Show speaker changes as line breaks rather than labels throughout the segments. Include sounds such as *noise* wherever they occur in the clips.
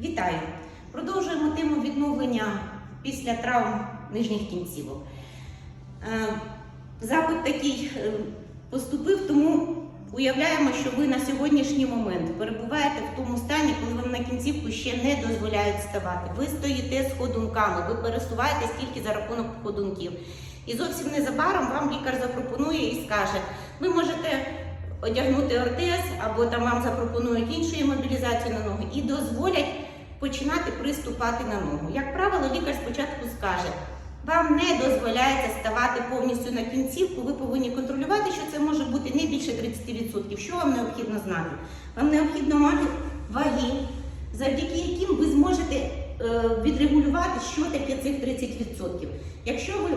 Вітаю! Продовжуємо тему відновлення після травм нижніх кінцівок. Е, Запит такий е, поступив, тому уявляємо, що ви на сьогоднішній момент перебуваєте в тому стані, коли вам на кінцівку ще не дозволяють ставати. Ви стоїте з ходунками, ви пересуваєтесь тільки за рахунок ходунків. І зовсім незабаром вам лікар запропонує і скаже, ви можете одягнути ортез, або там вам запропонують іншу мобілізацію на ногу і дозволять починати приступати на ногу. Як правило, лікар спочатку скаже, вам не дозволяється ставати повністю на кінцівку, ви повинні контролювати, що це може бути не більше 30%. Що вам необхідно знати? Вам необхідно мати ваги, завдяки яким ви зможете е, відрегулювати, що таке цих 30%. Якщо ви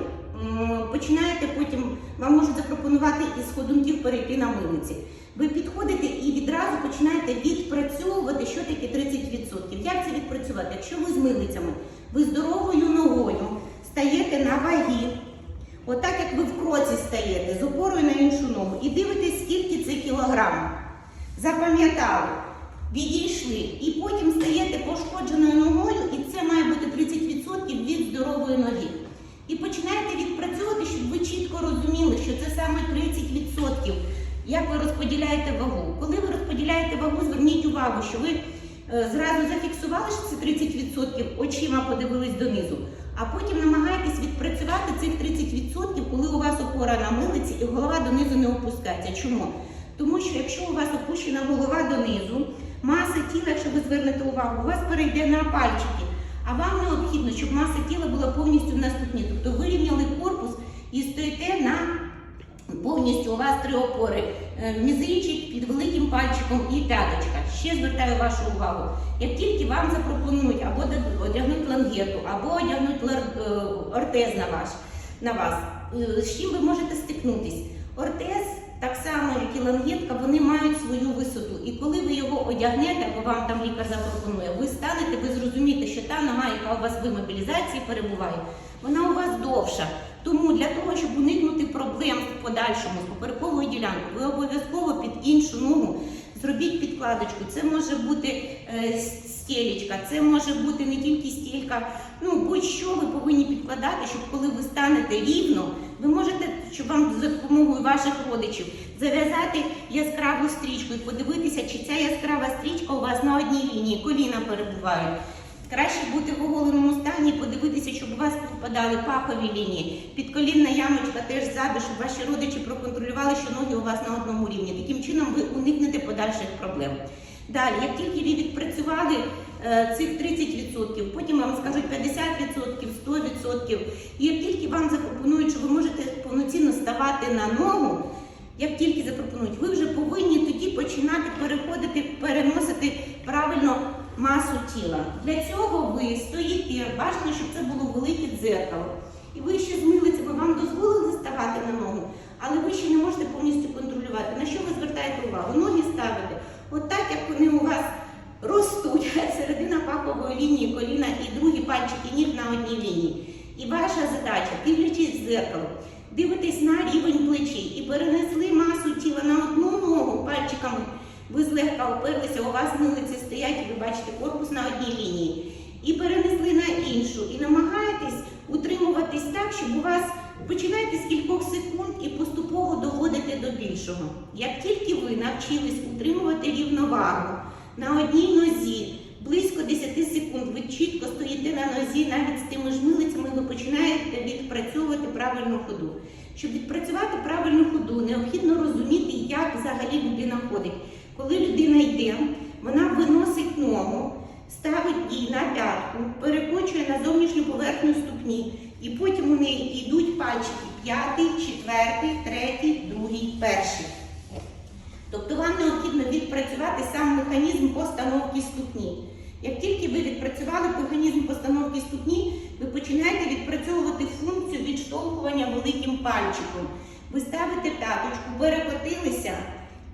починаєте потім, вам можуть запропонувати із ходунків перейти на милиці. Ви підходите і відразу починаєте відпрацьовувати, що таке 30%. Як це відпрацювати? Якщо ви з милицями, ви здоровою ногою стаєте на ваги, отак як ви в кроці стаєте, з опорою на іншу ногу, і дивитесь, скільки це кілограм. Запам'ятали, відійшли, і потім стаєте пошкодженою ногою, і це має бути 30% від здорової ноги. І починаєте ви чітко розуміли, що це саме 30%. Як ви розподіляєте вагу? Коли ви розподіляєте вагу, зверніть увагу, що ви е, зразу зафіксували, що це 30%, очима подивились донизу, а потім намагаєтесь відпрацювати цих 30%, коли у вас опора на милиці і голова донизу не опускається. Чому? Тому що якщо у вас опущена голова донизу, маса тіла, якщо ви звернете увагу, у вас перейде на пальчики. А вам необхідно, щоб маса тіла була повністю на ступні. Тобто ви рівняли корпус і стоїте на повністю у вас три опори. Е, Мізинчик під великим пальчиком і п'яточка. Ще звертаю вашу увагу. Як тільки вам запропонують або одягнуть лангету, або одягнуть е, ортез на вас, на вас, е, з чим ви можете стикнутись? Ортез, так само, як і лангетка, вони мають свою висоту. І коли ви його одягнете, або вам там лікар запропонує, ви станете, ви зрозумієте, що та нога, яка у вас в мобілізації перебуває, вона у вас довша. Тому для того, щоб уникнути проблем в подальшому з поперековою ділянкою, ви обов'язково під іншу ногу зробіть підкладочку. Це може бути е, стілечка, це може бути не тільки стілька. Ну будь-що ви повинні підкладати, щоб коли ви станете рівно, ви можете, щоб вам за допомогою ваших родичів зав'язати яскраву стрічку і подивитися, чи ця яскрава стрічка у вас на одній лінії, коліна перебувають. Краще бути в оголеному стані, і подивитися, щоб у вас впадали пахові лінії. Підколінна ямочка теж ззаду, щоб ваші родичі проконтролювали, що ноги у вас на одному рівні. Таким чином ви уникнете подальших проблем. Далі, як тільки ви відпрацювали е, цих 30%, потім вам скажуть 50%, 100%, і як тільки вам запропонують, що ви можете повноцінно ставати на ногу, як тільки запропонують, ви вже повинні тоді починати переходити, переносити правильно масу тіла. Для цього ви бажано, щоб це було велике дзеркало. І ви ще з милицями вам дозволили ставати на ногу, але ви ще не можете повністю контролювати. На що ви звертаєте увагу? Ноги ставите. От так, як вони у вас ростуть, *laughs* середина пахової лінії, коліна і другі пальчики ніг на одній лінії. І ваша задача, дивлячись в дзеркало, дивитесь на рівень плечей і перенесли масу тіла на одну ногу пальчиками. Ви злегка оперлися, у вас милиці стоять, і ви бачите корпус на одній лінії. І перенесли на іншу. І намагаєтесь утримуватись так, щоб у вас починаєте з кількох секунд і поступово доводите до більшого. Як тільки ви навчились утримувати рівновагу на одній нозі близько 10 секунд, ви чітко стоїте на нозі навіть з тими ж милицями, ви починаєте відпрацьовувати правильну ходу. Щоб відпрацювати правильну ходу, необхідно розуміти, як взагалі людина ходить. Коли людина йде, вона виносить ногу, ставить її на п'ятку, перекочує на зовнішню поверхню ступні, і потім у неї йдуть пальчики п'ятий, четвертий, третій, другий, перший. Тобто вам необхідно відпрацювати сам механізм постановки ступні. Як тільки ви відпрацювали механізм постановки ступні, ви починаєте відпрацьовувати функцію відштовхування великим пальчиком. Ви ставите п'яточку, перекотилися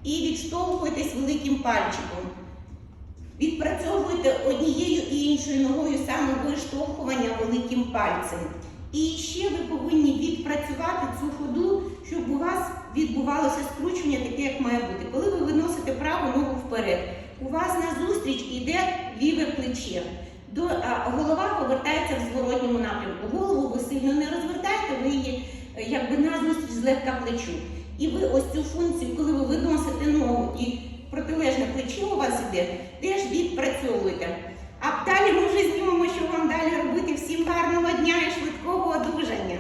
і відштовхуєтесь великим пальчиком. Відпрацьовуєте однією і іншою ногою саме виштовхування великим пальцем. І ще ви повинні відпрацювати цю ходу, щоб у вас відбувалося скручування таке, як має бути. Коли ви виносите праву ногу вперед, у вас назустріч іде ліве плече. До, а, голова повертається в зворотньому напрямку. Голову ви сильно не розвертаєте, ви її е, якби назустріч злегка плечу. І ви ось цю функцію, коли ви виносите ногу і протилежне плече у вас іде, теж відпрацьовуйте. А далі ми вже знімемо, що вам далі робити. Всім гарного дня і швидкого одужання.